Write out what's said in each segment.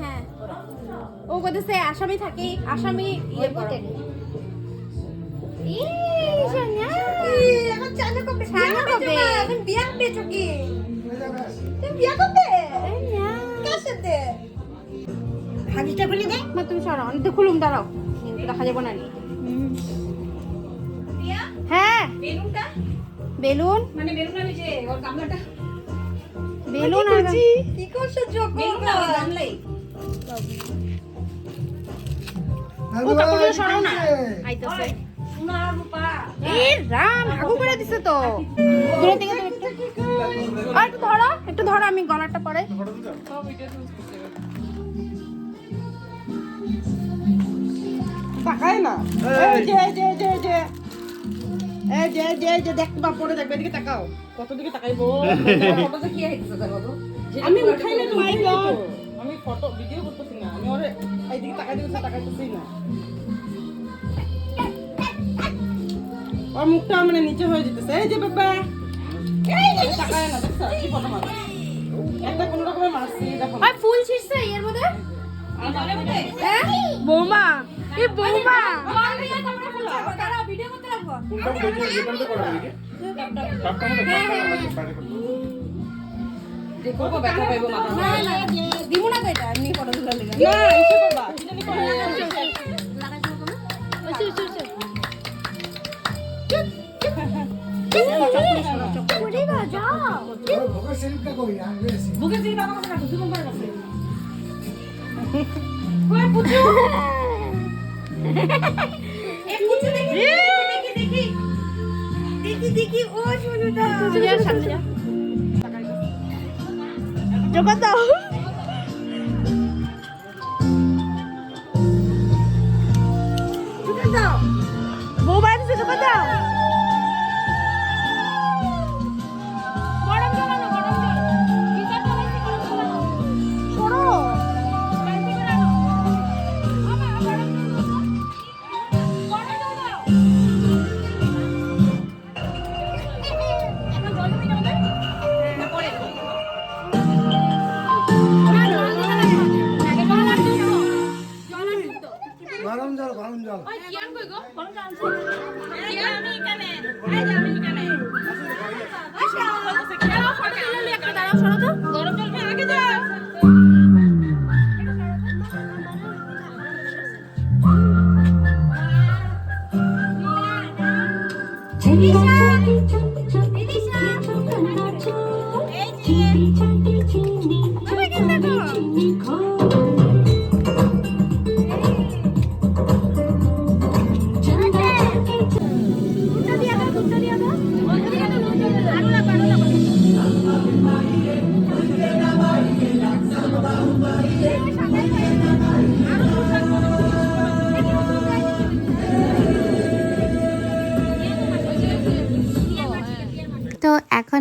হ্যাঁ। ও বলতেছে আসামি থাকে আসামি ইয়ে করো। দেখা যাব না হ্যাঁ। বেলুন। মানে বেলুন আমি যে ওর গামলাটা? বেলুন আর বেলুনটা ওর গামলাই ও কাপড়গুলো সরাও না। আইতাছে। সোনা রূপা এ রাম হাগু করে দিছে তো। দূরে থেকে একটু। আর একটু ধরো একটু ধরো আমি গলাটা পরে। তাকায় না। এই যে যে যে দেখতে পা পরে দেখবে এদিকে তাকাও কত দিকে তাকাইবো কি আমি উঠাই না তোমার আমি ফটো ভিডিও করতেছি না আমি ওরে এইদিকে তাকাই দিতেছি তাকাইতেছি না ওর মুখটা মানে নিচে হয়ে যেতেছে এই যে বাবা এই তাকায় না দেখছ কি ফটো মার একটা কোন রকমে মারছি দেখো আর ফুল ছিড়ছে এর মধ্যে বলে বলে হ্যাঁ বৌমা বৌমা দিমু না এটা এমনি ফটো তুলে লেগে না এসে করবা কি জানি করে বুকে রাখো করে কাছে এ Satria, Satria.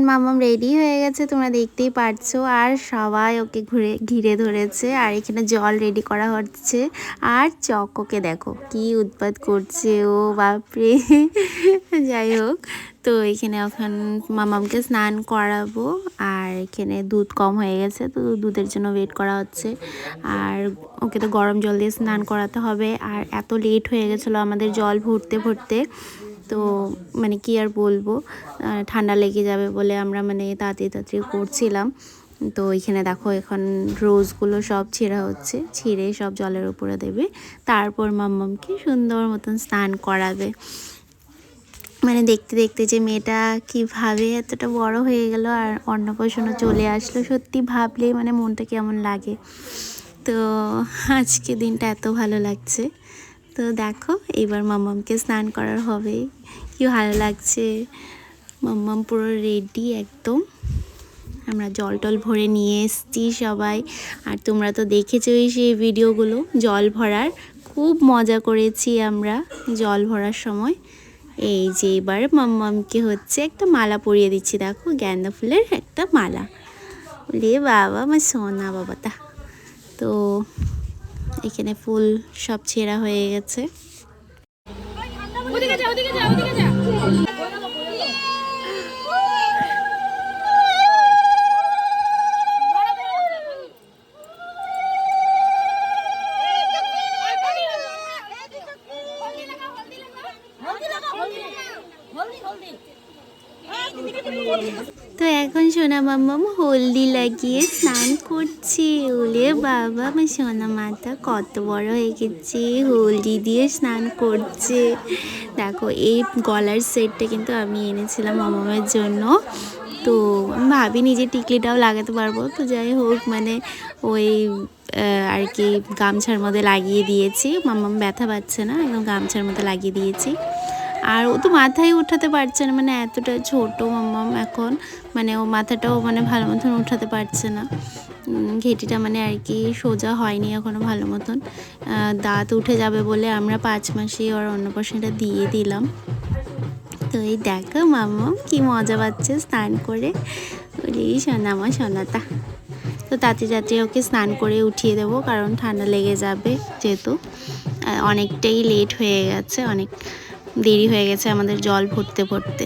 এখন মামাম রেডি হয়ে গেছে, তোমরা দেখতেই পারছ। আর সবাই ওকে ঘুরে, ঘিরে ধরেছে, আর এখানে জল রেডি করা হচ্ছে। আর চকোকে দেখো, কি উৎপাত করছে, ও বাপরে। যাই হোক, তো এখানে এখন মামামকে স্নান করাবো, আর এখানে দুধ কম হয়ে গেছে, তো দুধের জন্য ওয়েট করা হচ্ছে। আর ওকে তো গরম জল দিয়ে স্নান করাতে হবে, আর এত লেট হয়ে গেছিল আমাদের জল ভরতে ভরতে। তো মানে কি আর বলব ঠান্ডা লেগে যাবে বলে আমরা মানে তাড়াতাড়ি তাড়াতাড়ি করছিলাম। তো এখানে দেখো এখন রোজগুলো সব ছেঁড়া হচ্ছে, ছিঁড়ে সব জলের উপরে দেবে। তারপর মাম্মামকে সুন্দর মতন স্নান করাবে। মানে দেখতে দেখতে যে মেয়েটা কীভাবে এতটা বড় হয়ে গেল আর অন্নপ্রাশনও চলে আসলো, সত্যি ভাবলেই মানে মনটা কেমন লাগে। তো আজকে দিনটা এত ভালো লাগছে। তো দেখো, এবার মাম্মামকে স্নান করার হবে কি ভালো লাগছে। মাম্মাম পুরো রেডি একদম। আমরা জল টল ভরে নিয়ে এসছি সবাই। আর তোমরা তো দেখেছোই সেই ভিডিওগুলো, জল ভরার। খুব মজা করেছি আমরা জল ভরার সময়। এই যে এবার মাম্মামকে হচ্ছে একটা মালা পরিয়ে দিচ্ছি, দেখো গ্যান্দা ফুলের একটা মালা। বলে বাবা, আমার সোনা বাবাটা। তো এখানে ফুল সব ছেঁড়া হয়ে গেছে। ওদিকে যা ওদিকে যা ওদিকে যা। সোনা মাম্মাম হলদি লাগিয়ে স্নান করছে। ওলে বাবা, আমার সোনা মাথা কত বড় হয়ে গেছে। হলদি দিয়ে স্নান করছে। দেখো, এই গলার সেটটা কিন্তু আমি এনেছিলাম মামামের জন্য। তো আমি ভাবিনি যে টিকলিটাও লাগাতে পারব। তো যাই হোক মানে ওই আর কি গামছার মধ্যে লাগিয়ে দিয়েছি। মাম্মাম ব্যথা পাচ্ছে না, একদম গামছার মধ্যে লাগিয়ে দিয়েছি। আর ও তো মাথায় উঠাতে পারছে না মানে এতটা ছোট মাম্মাম এখন মানে ও মাথাটাও মানে ভালো মতন উঠাতে পারছে না। ঘেটিটা মানে আর কি সোজা হয়নি এখনও ভালো মতন। দাঁত উঠে যাবে বলে আমরা পাঁচ মাসে ওর অন্নপ্রাশনটা দিয়ে দিলাম। তো এই দেখো মাম্মাম কি মজা পাচ্ছে স্নান করে। বলি, সোনা আমার সোনাতা তো। তাতে যাতে ওকে স্নান করে উঠিয়ে দেবো, কারণ ঠান্ডা লেগে যাবে যেহেতু। অনেকটাই লেট হয়ে গেছে, অনেক দেরি হয়ে গেছে আমাদের জল ভরতে ভরতে।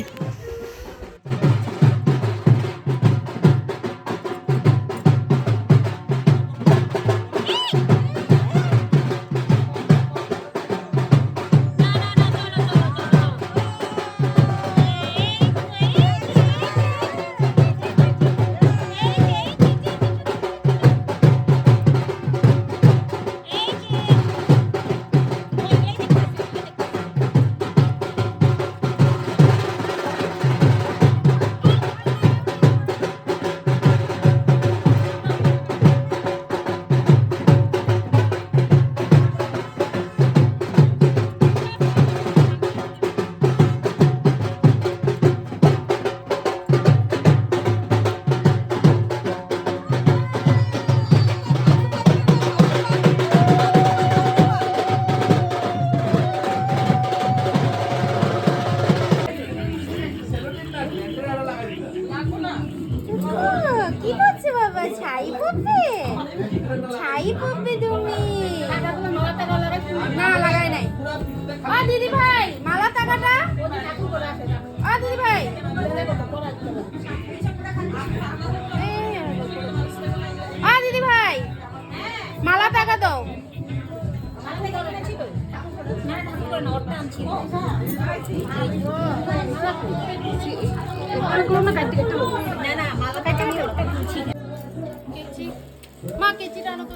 আ, দিদি ভাই, মালা টাকাটা? আ, দিদি ভাই। দিদি ভাই, মালা টাকা দাও। মা, কেচিটা আনো তো।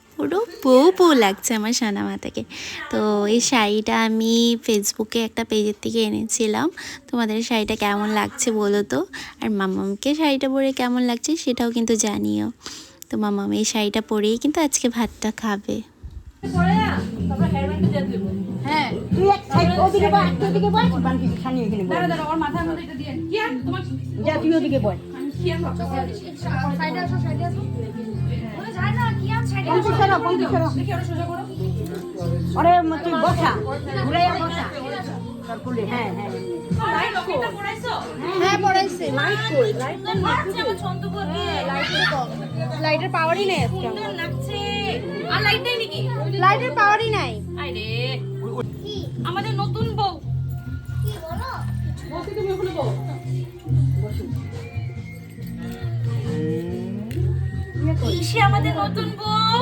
পুরো বউ বউ লাগছে আমার সোনা মাতাকে। তো এই শাড়িটা আমি ফেসবুকে একটা পেজের থেকে এনেছিলাম। তোমাদের শাড়িটা কেমন লাগছে বলো তো? আর মামামকে শাড়িটা পরে কেমন লাগছে সেটাও কিন্তু জানিও। তো মাম্মাম এই শাড়িটা পরেই কিন্তু আজকে ভাতটা খাবে। হ্যাঁ তুই এক সাইড ওদিকে বয় তুই ওদিকে বয় বানকি খানি এখানে বয় দাঁড়া ওর মাথার মধ্যে এটা দিয়ে কি আর তোমার যা তুই ওদিকে বয় সাইডে আসো সাইডে আসো। ওরে যায় না কি আর সাইডে পঞ্চাশ আরে তুই বসা। ঘুরে বসা। হ্যাঁ হ্যাঁ। হ্যাঁ লাইটের পাওয়ারই নেই আজকে আমার। লাগছে। আর লাইট দেয় নাকি? লাইটের পাওয়ারই নাই। আমাদের নতুন বউ। তুমি ওখানে বউ ইসে আমাদের নতুন বউ।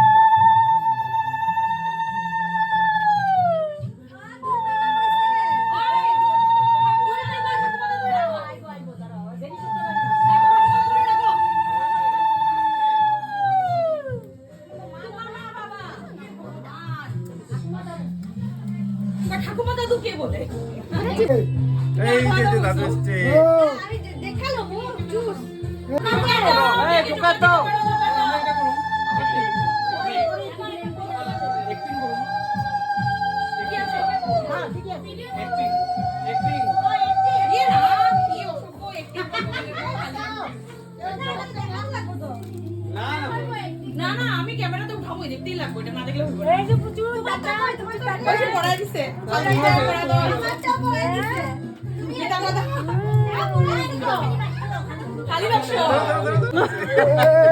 Yeah.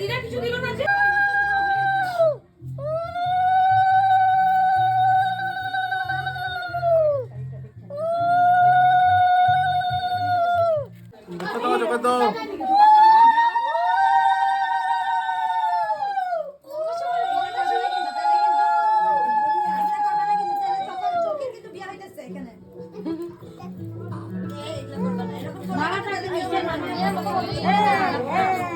দিদা কিছু দিল না যে। জোকে দাও জোকে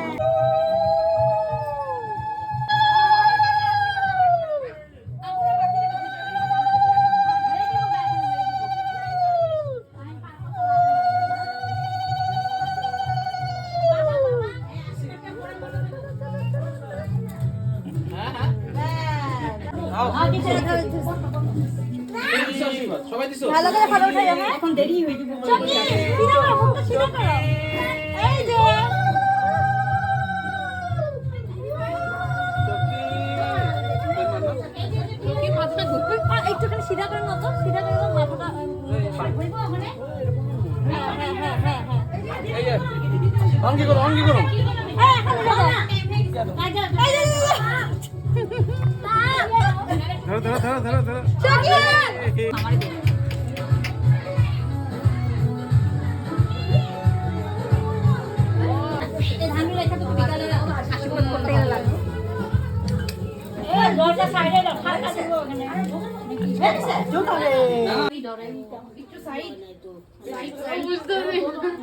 ভালো ফটো উঠাই এখন দেরি হয়ে যাবে। চকি সিধা করো মুখটা সিধা করো এই যে। একটুখানি সিধা করে নাও তো সিধা করে মাথাটা ঘুরবো ওখানে হ্যাঁ হ্যাঁ হ্যাঁ হ্যাঁ হ্যাঁ অঙ্কি করো অঙ্কি করো। এই এখন যাও এই যে এই যে ধরো ধরো। ধরো ধরো ধরো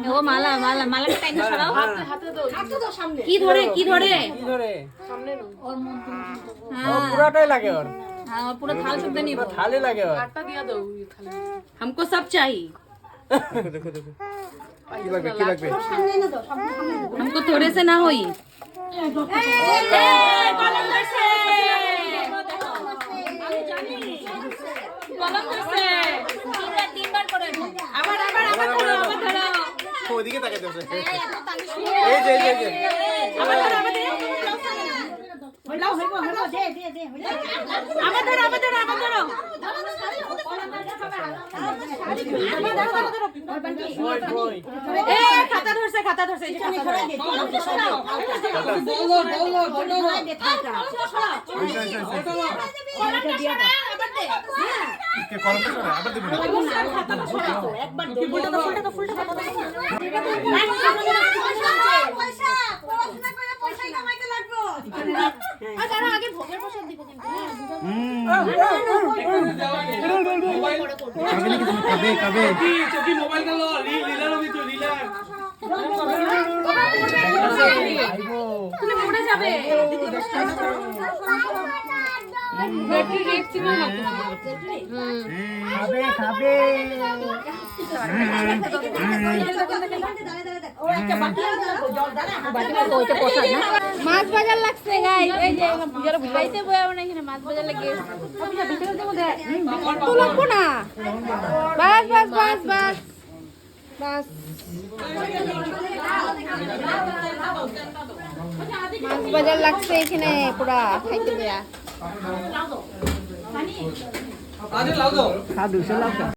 ও মালা মালা মালাটা টাইম সরাও কি ধরে কি ধরে কি ধরে হ্যাঁ পুরাটাই লাগে ওর हाँ और पूरा थाल शुद्ध नहीं থালি লাগে ওর हमको सब चाहिए দেখো দেখো দেখো কি লাগবে কি লাগবে हमको थोड़े से ना होई আবার আবার আবার ধরো। আবার ধরো। ওদিকে তাকাতে হবে এই যে এই যে, এই যে। আবার ধরো আবার ধরো আবার ধরো আবার ধরো আবার ধরো। কই এ খাতা ধরছে খাতা ধরছে খাতা ধরছে ওইটা, ওইটা, ওইটা। কে কলমটা সরা আবার দিবি না কাবে নাকি তুমি? কাবে কাবে চকি মোবাইল গেল রিল রিলার হবি তো রিলার পড়ে যাবে? খাবে খাবে মাছ বাজার লাগছে গাই এই যে যারা খাইতে বয়া মানে এখানে মাছ বাজার লাগে। তো লাগবো না। বাস বাস বাস বাস। বাস। মাছ বাজার লাগছে এখানে পুরা খাইতে দেয়া।